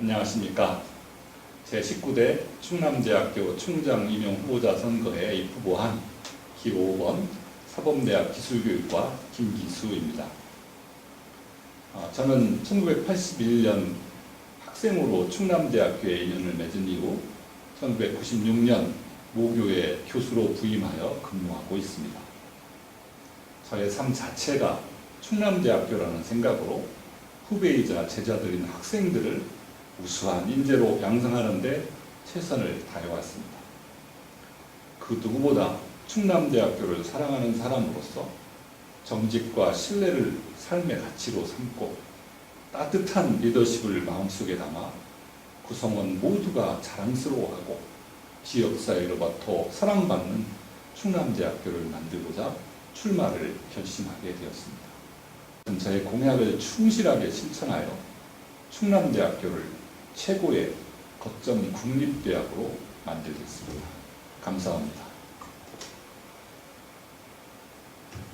안녕하십니까. 제19대 충남대학교 충장 임용 후보자 선거에 입후보한 기호 5번 사범대학 기술교육과 김기수입니다. 아, 저는 1981년 학생으로 충남대학교에 인연을 맺은 이후 1996년 모교의 교수로 부임하여 근무하고 있습니다. 저의 삶 자체가 충남대학교라는 생각으로 후배이자 제자들인 학생들을 우수한 인재로 양성하는 데 최선을 다해왔습니다. 그 누구보다 충남대학교를 사랑하는 사람으로서 정직과 신뢰를 삶의 가치로 삼고 따뜻한 리더십을 마음속에 담아 구성원 모두가 자랑스러워하고 지역사회로부터 사랑받는 충남대학교를 만들고자 출마를 결심하게 되었습니다. 저의 공약을 충실하게 실천하여 충남대학교를 최고의 거점 국립대학으로 만들겠습니다. 감사합니다.